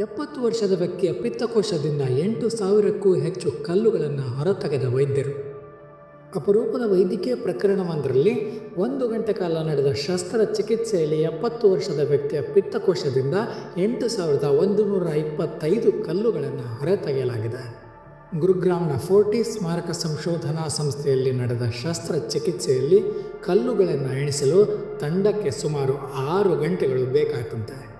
ಎಪ್ಪತ್ತು ವರ್ಷದ ವ್ಯಕ್ತಿಯ ಪಿತ್ತಕೋಶದಿಂದ ಎಂಟು ಸಾವಿರಕ್ಕೂ ಹೆಚ್ಚು ಕಲ್ಲುಗಳನ್ನು ಹೊರತೆಗೆದ ವೈದ್ಯರು. ಅಪರೂಪದ ವೈದ್ಯಕೀಯ ಪ್ರಕರಣವೊಂದರಲ್ಲಿ ಒಂದು ಗಂಟೆ ಕಾಲ ನಡೆದ ಶಸ್ತ್ರಚಿಕಿತ್ಸೆಯಲ್ಲಿ ಎಪ್ಪತ್ತು ವರ್ಷದ ವ್ಯಕ್ತಿಯ ಪಿತ್ತಕೋಶದಿಂದ ಎಂಟು ಸಾವಿರದ ಒಂದು ನೂರ ಇಪ್ಪತ್ತೈದು ಕಲ್ಲುಗಳನ್ನು ಹೊರತೆಗೆಯಲಾಗಿದೆ. ಗುರುಗ್ರಾಮ್ನ ಫೋರ್ಟಿ ಸ್ಮಾರಕ ಸಂಶೋಧನಾ ಸಂಸ್ಥೆಯಲ್ಲಿ ನಡೆದ ಶಸ್ತ್ರಚಿಕಿತ್ಸೆಯಲ್ಲಿ ಕಲ್ಲುಗಳನ್ನು ಎಣಿಸಲು ತಂಡಕ್ಕೆ ಸುಮಾರು ಆರು ಗಂಟೆಗಳು ಬೇಕಾಯ್ತಂತೆ.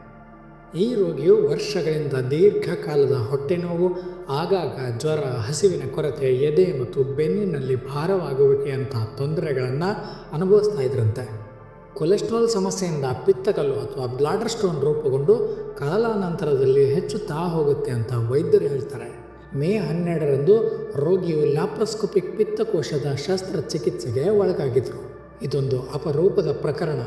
ಈ ರೋಗಿಯು ವರ್ಷಗಳಿಂದ ದೀರ್ಘಕಾಲದ ಹೊಟ್ಟೆ ನೋವು, ಆಗಾಗ ಜ್ವರ, ಹಸಿವಿನ ಕೊರತೆ, ಎದೆ ಮತ್ತು ಬೆನ್ನಿನಲ್ಲಿ ಭಾರವಾಗುವಿಕೆಯಂತಹ ತೊಂದರೆಗಳನ್ನು ಅನುಭವಿಸ್ತಾ ಇದ್ರಂತೆ. ಕೊಲೆಸ್ಟ್ರಾಲ್ ಸಮಸ್ಯೆಯಿಂದ ಪಿತ್ತಕಲ್ಲು ಅಥವಾ ಬ್ಲಾಡರ್ ಸ್ಟೋನ್ ರೂಪುಗೊಂಡು ಕಾಲಾನಂತರದಲ್ಲಿ ಹೆಚ್ಚುತ್ತಾ ಹೋಗುತ್ತೆ ಅಂತ ವೈದ್ಯರು ಹೇಳ್ತಾರೆ. ಮೇ ಹನ್ನೆರಡರಂದು ರೋಗಿಯು ಲ್ಯಾಪ್ರೋಸ್ಕೋಪಿಕ್ ಪಿತ್ತಕೋಶದ ಶಸ್ತ್ರಚಿಕಿತ್ಸೆಗೆ ಒಳಗಾಗಿದ್ರು ಇದೊಂದು ಅಪರೂಪದ ಪ್ರಕರಣ.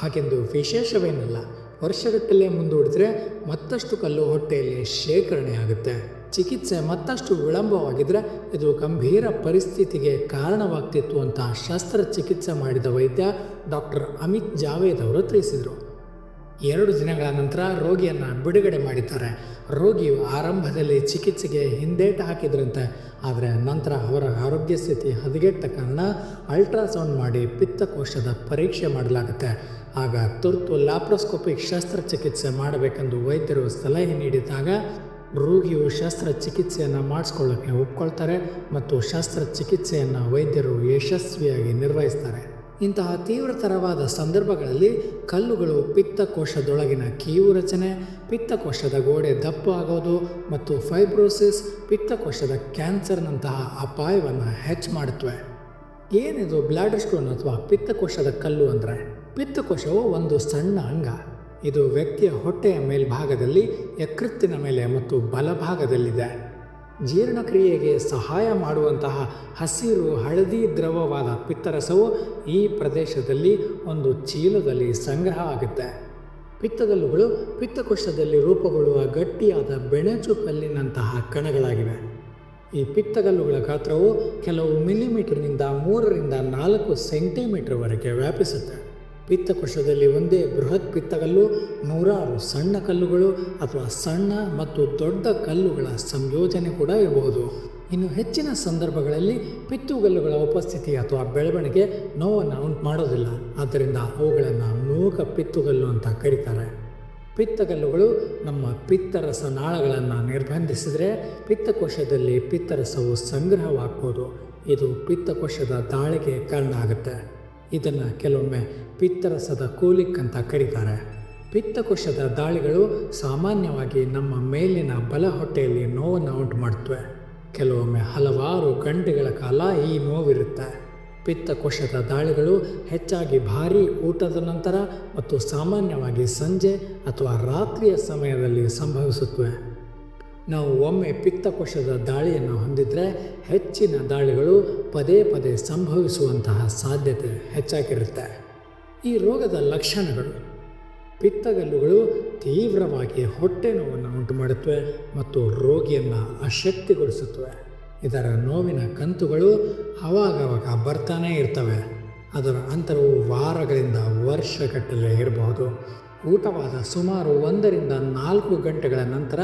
ಹಾಗೆಂದು ವಿಶೇಷವೇನಲ್ಲ. ವರ್ಷಗಟ್ಟಲೆ ಮುಂದೂಡಿದ್ರೆ ಮತ್ತಷ್ಟು ಕಲ್ಲು ಹೊಟ್ಟೆಯಲ್ಲಿ ಶೇಖರಣೆ ಆಗುತ್ತೆ. ಚಿಕಿತ್ಸೆ ಮತ್ತಷ್ಟು ವಿಳಂಬವಾಗಿದ್ದರೆ ಇದು ಗಂಭೀರ ಪರಿಸ್ಥಿತಿಗೆ ಕಾರಣವಾಗ್ತಿತ್ತು ಅಂತ ಶಸ್ತ್ರಚಿಕಿತ್ಸೆ ಮಾಡಿದ ವೈದ್ಯ ಡಾಕ್ಟರ್ ಅಮಿತ್ ಜಾವೇದ್ ಅವರು ತಿಳಿಸಿದರು. ಎರಡು ದಿನಗಳ ನಂತರ ರೋಗಿಯನ್ನು ಬಿಡುಗಡೆ ಮಾಡಿದ್ದಾರೆ. ರೋಗಿಯು ಆರಂಭದಲ್ಲಿ ಚಿಕಿತ್ಸೆಗೆ ಹಿಂದೇಟು ಹಾಕಿದ್ರಂತೆ, ಆದರೆ ನಂತರ ಅವರ ಆರೋಗ್ಯ ಸ್ಥಿತಿ ಹದಗೆಟ್ಟ ಕಾರಣ ಅಲ್ಟ್ರಾಸೌಂಡ್ ಮಾಡಿ ಪಿತ್ತಕೋಶದ ಪರೀಕ್ಷೆ ಮಾಡಲಾಗುತ್ತೆ. ಆಗ ತುರ್ತು ಲ್ಯಾಪ್ರೋಸ್ಕೋಪಿಕ್ ಶಸ್ತ್ರಚಿಕಿತ್ಸೆ ಮಾಡಬೇಕೆಂದು ವೈದ್ಯರು ಸಲಹೆ ನೀಡಿದಾಗ ರೋಗಿಯು ಶಸ್ತ್ರಚಿಕಿತ್ಸೆಯನ್ನು ಮಾಡಿಸ್ಕೊಳ್ಳೋಕ್ಕೆ ಒಪ್ಕೊಳ್ತಾರೆ ಮತ್ತು ಶಸ್ತ್ರಚಿಕಿತ್ಸೆಯನ್ನು ವೈದ್ಯರು ಯಶಸ್ವಿಯಾಗಿ ನಿರ್ವಹಿಸ್ತಾರೆ. ಇಂತಹ ತೀವ್ರತರವಾದ ಸಂದರ್ಭಗಳಲ್ಲಿ ಕಲ್ಲುಗಳು ಪಿತ್ತಕೋಶದೊಳಗಿನ ಕೀವು ರಚನೆ, ಪಿತ್ತಕೋಶದ ಗೋಡೆ ದಪ್ಪ ಆಗೋದು ಮತ್ತು ಫೈಬ್ರೋಸಿಸ್ ಪಿತ್ತಕೋಶದ ಕ್ಯಾನ್ಸರ್ನಂತಹ ಅಪಾಯವನ್ನು ಹೆಚ್ಚು ಮಾಡುತ್ತವೆ. ಏನಿದು ಬ್ಲಾಡರ್ ಸ್ಟೋನ್ ಅಥವಾ ಪಿತ್ತಕೋಶದ ಕಲ್ಲು ಅಂದರೆ? ಪಿತ್ತಕೋಶವು ಒಂದು ಸಣ್ಣ ಅಂಗ. ಇದು ವ್ಯಕ್ತಿಯ ಹೊಟ್ಟೆಯ ಮೇಲ್ಭಾಗದಲ್ಲಿ, ಯಕೃತ್ತಿನ ಮೇಲೆ ಮತ್ತು ಬಲಭಾಗದಲ್ಲಿದೆ. ಜೀರ್ಣಕ್ರಿಯೆಗೆ ಸಹಾಯ ಮಾಡುವಂತಹ ಹಸಿರು, ಹಳದಿ ದ್ರವವಾದ ಪಿತ್ತರಸವು ಈ ಪ್ರದೇಶದಲ್ಲಿ ಒಂದು ಚೀಲದಲ್ಲಿ ಸಂಗ್ರಹ ಆಗುತ್ತೆ. ಪಿತ್ತಗಲ್ಲುಗಳು ಪಿತ್ತಕೋಶದಲ್ಲಿ ರೂಪುಗೊಳ್ಳುವ ಗಟ್ಟಿಯಾದ ಬೆಣಚು ಕಲ್ಲಿನಂತಹ ಕಣಗಳಾಗಿವೆ. ಈ ಪಿತ್ತಗಲ್ಲುಗಳ ಗಾತ್ರವು ಕೆಲವು ಮಿಲಿಮೀಟರ್ನಿಂದ ಮೂರರಿಂದ ನಾಲ್ಕು ಸೆಂಟಿಮೀಟರ್ವರೆಗೆ ವ್ಯಾಪಿಸುತ್ತೆ. ಪಿತ್ತಕೋಶದಲ್ಲಿ ಒಂದೇ ಬೃಹತ್ ಪಿತ್ತಗಲ್ಲು ನೂರಾರು ಸಣ್ಣ ಕಲ್ಲುಗಳು ಅಥವಾ ಸಣ್ಣ ಮತ್ತು ದೊಡ್ಡ ಕಲ್ಲುಗಳ ಸಂಯೋಜನೆ ಕೂಡ ಇರಬಹುದು ಇನ್ನು ಹೆಚ್ಚಿನ ಸಂದರ್ಭಗಳಲ್ಲಿ ಪಿತ್ತುಗಲ್ಲುಗಳ ಉಪಸ್ಥಿತಿ ಅಥವಾ ಬೆಳವಣಿಗೆ ನೋವನ್ನು ಉಂಟು ಮಾಡೋದಿಲ್ಲ. ಆದ್ದರಿಂದ ಅವುಗಳನ್ನು ಮೂಕ ಪಿತ್ತುಗಲ್ಲು ಅಂತ ಕರೀತಾರೆ. ಪಿತ್ತಗಲ್ಲುಗಳು ನಮ್ಮ ಪಿತ್ತರಸ ನಾಳಗಳನ್ನು ನಿರ್ಬಂಧಿಸಿದರೆ ಪಿತ್ತಕೋಶದಲ್ಲಿ ಪಿತ್ತರಸವು ಸಂಗ್ರಹವಾಗ್ಬೋದು. ಇದು ಪಿತ್ತಕೋಶದ ದಾಳಿಗೆ ಕಾರಣ ಆಗುತ್ತೆ. ಇದನ್ನು ಕೆಲವೊಮ್ಮೆ ಪಿತ್ತರಸದ ಕೋಲಿಕ್ ಅಂತ ಕರೀತಾರೆ. ಪಿತ್ತಕೋಶದ ದಾಳಿಗಳು ಸಾಮಾನ್ಯವಾಗಿ ನಮ್ಮ ಮೇಲಿನ ಬಲ ಹೊಟ್ಟೆಯಲ್ಲಿ ನೋವನ್ನು ಉಂಟು ಮಾಡುತ್ತವೆ. ಕೆಲವೊಮ್ಮೆ ಹಲವಾರು ಗಂಟೆಗಳ ಕಾಲ ಈ ನೋವಿರುತ್ತೆ. ಪಿತ್ತಕೋಶದ ದಾಳಿಗಳು ಹೆಚ್ಚಾಗಿ ಭಾರೀ ಊಟದ ನಂತರ ಮತ್ತು ಸಾಮಾನ್ಯವಾಗಿ ಸಂಜೆ ಅಥವಾ ರಾತ್ರಿಯ ಸಮಯದಲ್ಲಿ ಸಂಭವಿಸುತ್ತವೆ. ನಾವು ಒಮ್ಮೆ ಪಿತ್ತಕೋಶದ ದಾಳಿಯನ್ನು ಹೊಂದಿದರೆ ಹೆಚ್ಚಿನ ದಾಳಿಗಳು ಪದೇ ಪದೇ ಸಂಭವಿಸುವಂತಹ ಸಾಧ್ಯತೆ ಹೆಚ್ಚಾಗಿರುತ್ತೆ. ಈ ರೋಗದ ಲಕ್ಷಣಗಳು ಪಿತ್ತಗಲ್ಲುಗಳು ತೀವ್ರವಾಗಿ ಹೊಟ್ಟೆ ನೋವನ್ನು ಉಂಟು ಮಾಡುತ್ತವೆ ಮತ್ತು ರೋಗಿಯನ್ನು ಅಶಕ್ತಿಗೊಳಿಸುತ್ತವೆ. ಇದರ ನೋವಿನ ಕಂತುಗಳು ಅವಾಗವಾಗ ಬರ್ತಾನೇ ಇರ್ತವೆ. ಅದರ ಅಂತರವು ವಾರಗಳಿಂದ ವರ್ಷಗಟ್ಟಲೆ ಇರಬಹುದು. ಊಟವಾದ ಸುಮಾರು ಒಂದರಿಂದ ನಾಲ್ಕು ಗಂಟೆಗಳ ನಂತರ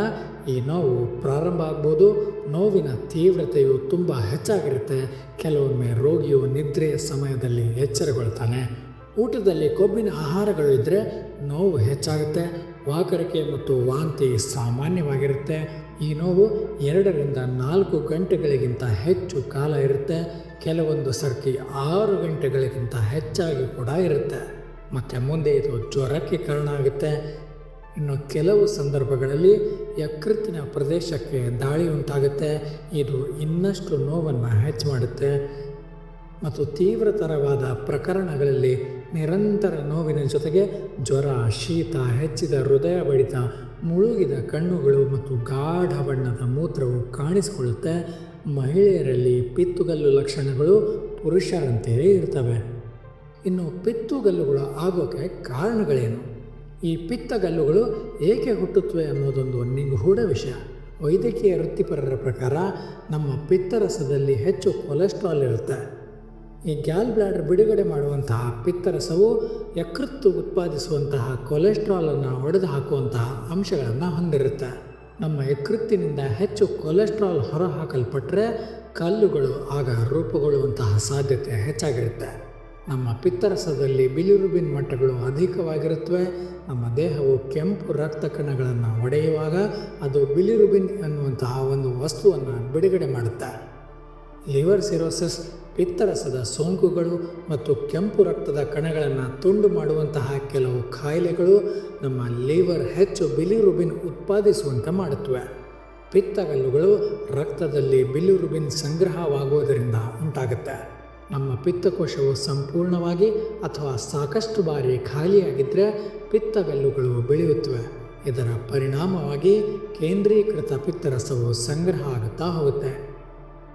ಈ ನೋವು ಪ್ರಾರಂಭ ಆಗ್ಬೋದು. ನೋವಿನ ತೀವ್ರತೆಯು ತುಂಬ ಹೆಚ್ಚಾಗಿರುತ್ತೆ. ಕೆಲವೊಮ್ಮೆ ರೋಗಿಯು ನಿದ್ರೆಯ ಸಮಯದಲ್ಲಿ ಎಚ್ಚರಗೊಳ್ತಾನೆ. ಊಟದಲ್ಲಿ ಕೊಬ್ಬಿನ ಆಹಾರಗಳು ಇದ್ದರೆ ನೋವು ಹೆಚ್ಚಾಗುತ್ತೆ. ವಾಕರಿಕೆ ಮತ್ತು ವಾಂತಿ ಸಾಮಾನ್ಯವಾಗಿರುತ್ತೆ. ಈ ನೋವು ಎರಡರಿಂದ ನಾಲ್ಕು ಗಂಟೆಗಳಿಗಿಂತ ಹೆಚ್ಚು ಕಾಲ ಇರುತ್ತೆ. ಕೆಲವೊಂದು ಸರ್ತಿ ಆರು ಗಂಟೆಗಳಿಗಿಂತ ಹೆಚ್ಚಾಗಿ ಕೂಡ ಇರುತ್ತೆ. ಮತ್ತು ಮುಂದೆ ಇದು ಜ್ವರಕ್ಕೆ ಕಾರಣ ಆಗುತ್ತೆ. ಇನ್ನು ಕೆಲವು ಸಂದರ್ಭಗಳಲ್ಲಿ ಯಕೃತ್ತಿನ ಪ್ರದೇಶಕ್ಕೆ ದಾಳಿ ಉಂಟಾಗುತ್ತೆ. ಇದು ಇನ್ನಷ್ಟು ನೋವನ್ನು ಹೆಚ್ಚು ಮಾಡುತ್ತೆ. ಮತ್ತು ತೀವ್ರತರವಾದ ಪ್ರಕರಣಗಳಲ್ಲಿ ನಿರಂತರ ನೋವಿನ ಜೊತೆಗೆ ಜ್ವರ, ಶೀತ, ಹೆಚ್ಚಿದ ಹೃದಯ ಬಡಿತ, ಮುಳುಗಿದ ಕಣ್ಣುಗಳು ಮತ್ತು ಗಾಢ ಬಣ್ಣದ ಮೂತ್ರವು ಕಾಣಿಸಿಕೊಳ್ಳುತ್ತೆ. ಮಹಿಳೆಯರಲ್ಲಿ ಪಿತ್ತುಗಲ್ಲು ಲಕ್ಷಣಗಳು ಪುರುಷರಂತೆಯೇ ಇರ್ತವೆ. ಇನ್ನು ಪಿತ್ತುಗಲ್ಲುಗಳು ಆಗೋಕ್ಕೆ ಕಾರಣಗಳೇನು? ಈ ಪಿತ್ತಗಲ್ಲುಗಳು ಏಕೆ ಹುಟ್ಟುತ್ತವೆ ಅನ್ನೋದೊಂದು ನಿಗೂಢ ವಿಷಯ. ವೈದ್ಯಕೀಯ ವೃತ್ತಿಪರರ ಪ್ರಕಾರ ನಮ್ಮ ಪಿತ್ತರಸದಲ್ಲಿ ಹೆಚ್ಚು ಕೊಲೆಸ್ಟ್ರಾಲ್ ಇರುತ್ತೆ. ಈ ಗ್ಯಾಲ್ ಬ್ಲಾಡರ್ ಬಿಡುಗಡೆ ಮಾಡುವಂತಹ ಪಿತ್ತರಸವು ಯಕೃತ್ತು ಉತ್ಪಾದಿಸುವಂತಹ ಕೊಲೆಸ್ಟ್ರಾಲನ್ನು ಒಡೆದು ಹಾಕುವಂತಹ ಅಂಶಗಳನ್ನು ಹೊಂದಿರುತ್ತೆ. ನಮ್ಮ ಯಕೃತ್ತಿನಿಂದ ಹೆಚ್ಚು ಕೊಲೆಸ್ಟ್ರಾಲ್ ಹೊರಹಾಕಲ್ಪಟ್ಟರೆ ಕಲ್ಲುಗಳು ಆಗ ರೂಪುಗೊಳ್ಳುವಂತಹ ಸಾಧ್ಯತೆ ಹೆಚ್ಚಾಗಿರುತ್ತೆ. ನಮ್ಮ ಪಿತ್ತರಸದಲ್ಲಿ ಬಿಲಿರುಬಿನ್ ಮಟ್ಟಗಳು ಅಧಿಕವಾಗಿರುತ್ತವೆ. ನಮ್ಮ ದೇಹವು ಕೆಂಪು ರಕ್ತ ಕಣಗಳನ್ನು ಒಡೆಯುವಾಗ ಅದು ಬಿಲಿರುಬಿನ್ ಅನ್ನುವಂತಹ ಒಂದು ವಸ್ತುವನ್ನು ಬಿಡುಗಡೆ ಮಾಡುತ್ತೆ. ಲಿವರ್ ಸಿರೋಸಿಸ್ ಪಿತ್ತರಸದ ಸೋಂಕುಗಳು ಮತ್ತು ಕೆಂಪು ರಕ್ತದ ಕಣಗಳನ್ನು ತುಂಡು ಮಾಡುವಂತಹ ಕೆಲವು ಕಾಯಿಲೆಗಳು ನಮ್ಮ ಲಿವರ್ ಹೆಚ್ಚು ಬಿಲಿರುಬಿನ್ ಉತ್ಪಾದಿಸುವಂತೆ ಮಾಡುತ್ತವೆ. ಪಿತ್ತಗಲ್ಲುಗಳು ರಕ್ತದಲ್ಲಿ ಬಿಲಿರುಬಿನ್ ಸಂಗ್ರಹವಾಗುವುದರಿಂದ ಉಂಟಾಗುತ್ತೆ. ನಮ್ಮ ಪಿತ್ತಕೋಶವು ಸಂಪೂರ್ಣವಾಗಿ ಅಥವಾ ಸಾಕಷ್ಟು ಬಾರಿ ಖಾಲಿಯಾಗಿದ್ದರೆ ಪಿತ್ತಗಲ್ಲುಗಳು ಬೆಳೆಯುತ್ತವೆ. ಇದರ ಪರಿಣಾಮವಾಗಿ ಕೇಂದ್ರೀಕೃತ ಪಿತ್ತರಸವು ಸಂಗ್ರಹ ಆಗುತ್ತಾ ಹೋಗುತ್ತೆ.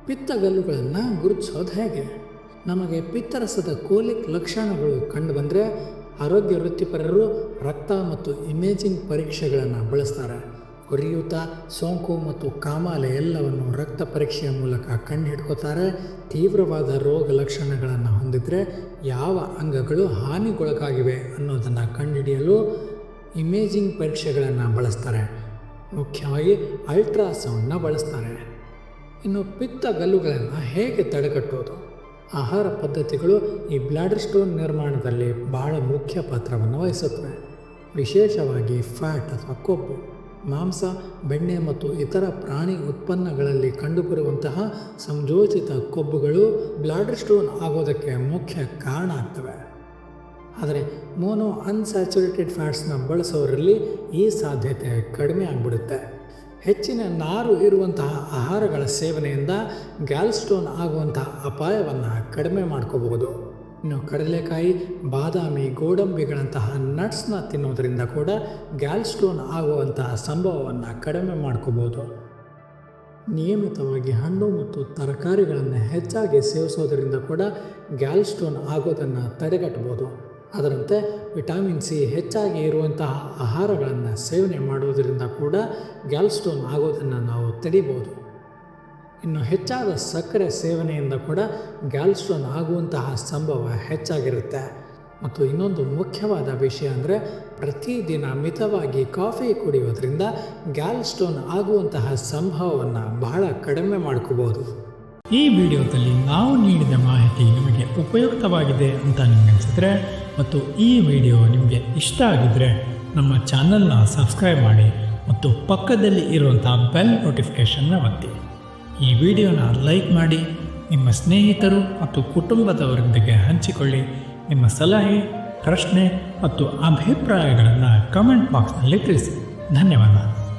ಪಿತ್ತಗಲ್ಲುಗಳನ್ನು ಗುರುತಿಸೋದು ಹೇಗೆ? ನಮಗೆ ಪಿತ್ತರಸದ ಕೋಲಿಕ್ ಲಕ್ಷಣಗಳು ಕಂಡುಬಂದರೆ ಆರೋಗ್ಯ ವೃತ್ತಿಪರರು ರಕ್ತ ಮತ್ತು ಇಮೇಜಿಂಗ್ ಪರೀಕ್ಷೆಗಳನ್ನು ಬಳಸ್ತಾರೆ. ಉರಿಯೂತ ಸೋಂಕು ಮತ್ತು ಕಾಮಾಲೆ ಎಲ್ಲವನ್ನು ರಕ್ತ ಪರೀಕ್ಷೆಯ ಮೂಲಕ ಕಂಡುಹಿಡ್ಕೋತಾರೆ. ತೀವ್ರವಾದ ರೋಗ ಲಕ್ಷಣಗಳನ್ನು ಹೊಂದಿದರೆ ಯಾವ ಅಂಗಗಳು ಹಾನಿಗೊಳಗಾಗಿವೆ ಅನ್ನೋದನ್ನು ಕಂಡುಹಿಡಿಯಲು ಇಮೇಜಿಂಗ್ ಪರೀಕ್ಷೆಗಳನ್ನು ಬಳಸ್ತಾರೆ. ಮುಖ್ಯವಾಗಿ ಅಲ್ಟ್ರಾಸೌಂಡನ್ನ ಬಳಸ್ತಾರೆ. ಇನ್ನು ಪಿತ್ತಗಲ್ಲುಗಳನ್ನು ಹೇಗೆ ತಡೆಗಟ್ಟೋದು ಆಹಾರ ಪದ್ಧತಿಗಳು ಈ ಬ್ಲ್ಯಾಡರ್ ಸ್ಟೋನ್ ನಿರ್ಮಾಣದಲ್ಲಿ ಬಹಳ ಮುಖ್ಯ ಪಾತ್ರವನ್ನು ವಹಿಸುತ್ತವೆ. ವಿಶೇಷವಾಗಿ ಫ್ಯಾಟ್ ಅಥವಾ ಕೊಬ್ಬು. ಮಾಂಸ, ಬೆಣ್ಣೆ ಮತ್ತು ಇತರ ಪ್ರಾಣಿ ಉತ್ಪನ್ನಗಳಲ್ಲಿ ಕಂಡುಬರುವಂತಹ ಸಂಯೋಜಿತ ಕೊಬ್ಬುಗಳು ಬ್ಲಾಡರ್ ಸ್ಟೋನ್ ಆಗೋದಕ್ಕೆ ಮುಖ್ಯ ಕಾರಣ ಆಗ್ತವೆ. ಆದರೆ ಮೋನೋ ಅನ್ಸ್ಯಾಚುರೇಟೆಡ್ ಫ್ಯಾಟ್ಸ್ನ ಬಳಸೋರಲ್ಲಿ ಈ ಸಾಧ್ಯತೆ ಕಡಿಮೆ ಆಗಿಬಿಡುತ್ತೆ. ಹೆಚ್ಚಿನ ನಾರು ಇರುವಂತಹ ಆಹಾರಗಳ ಸೇವನೆಯಿಂದ ಗ್ಯಾಲ್ಸ್ಟೋನ್ ಆಗುವಂತಹ ಅಪಾಯವನ್ನು ಕಡಿಮೆ ಮಾಡ್ಕೋಬಹುದು. ಇನ್ನು ಕಡಲೆಕಾಯಿ, ಬಾದಾಮಿ, ಗೋಡಂಬಿಗಳಂತಹ ನಟ್ಸ್ನ ತಿನ್ನೋದರಿಂದ ಕೂಡ ಗ್ಯಾಲ್ಸ್ಟೋನ್ ಆಗುವಂತಹ ಸಂಭವವನ್ನು ಕಡಿಮೆ ಮಾಡ್ಕೋಬೋದು. ನಿಯಮಿತವಾಗಿ ಹಣ್ಣು ಮತ್ತು ತರಕಾರಿಗಳನ್ನು ಹೆಚ್ಚಾಗಿ ಸೇವಿಸೋದರಿಂದ ಕೂಡ ಗ್ಯಾಲ್ಸ್ಟೋನ್ ಆಗೋದನ್ನು ತಡೆಗಟ್ಟಬೋದು ಅದರಂತೆ ವಿಟಾಮಿನ್ ಸಿ ಹೆಚ್ಚಾಗಿ ಇರುವಂತಹ ಆಹಾರಗಳನ್ನು ಸೇವನೆ ಮಾಡುವುದರಿಂದ ಕೂಡ ಗ್ಯಾಲ್ಸ್ಟೋನ್ ಆಗೋದನ್ನು ನಾವು ತಡಿಬೋದು. ಇನ್ನು ಹೆಚ್ಚಾದ ಸಕ್ಕರೆ ಸೇವನೆಯಿಂದ ಕೂಡ ಗ್ಯಾಲ್ಸ್ಟೋನ್ ಆಗುವಂತಹ ಸಂಭವ ಹೆಚ್ಚಾಗಿರುತ್ತೆ. ಮತ್ತು ಇನ್ನೊಂದು ಮುಖ್ಯವಾದ ವಿಷಯ ಅಂದರೆ ಪ್ರತಿದಿನ ಮಿತವಾಗಿ ಕಾಫಿ ಕುಡಿಯೋದ್ರಿಂದ ಗ್ಯಾಲ್ಸ್ಟೋನ್ ಆಗುವಂತಹ ಸಂಭವವನ್ನು ಬಹಳ ಕಡಿಮೆ ಮಾಡ್ಕೋಬೋದು. ಈ ವಿಡಿಯೋದಲ್ಲಿ ನಾವು ನೀಡಿದ ಮಾಹಿತಿ ನಿಮಗೆ ಉಪಯುಕ್ತವಾಗಿದೆ ಅಂತ ನಿಮಗೆ ಅನಿಸಿದ್ರೆ ಮತ್ತು ಈ ವಿಡಿಯೋ ನಿಮಗೆ ಇಷ್ಟ ಆಗಿದ್ದರೆ ನಮ್ಮ ಚಾನಲ್ನ ಸಬ್ಸ್ಕ್ರೈಬ್ ಮಾಡಿ ಮತ್ತು ಪಕ್ಕದಲ್ಲಿ ಇರುವಂಥ ಬೆಲ್ ನೋಟಿಫಿಕೇಷನ್ನ ಒತ್ತಿ. ಈ ವಿಡಿಯೋನ ಲೈಕ್ ಮಾಡಿ, ನಿಮ್ಮ ಸ್ನೇಹಿತರು ಮತ್ತು ಕುಟುಂಬದವರೊಂದಿಗೆ ಹಂಚಿಕೊಳ್ಳಿ. ನಿಮ್ಮ ಸಲಹೆ, ಪ್ರಶ್ನೆ ಮತ್ತು ಅಭಿಪ್ರಾಯಗಳನ್ನು ಕಮೆಂಟ್ ಬಾಕ್ಸ್ನಲ್ಲಿ ತಿಳಿಸಿ. ಧನ್ಯವಾದ.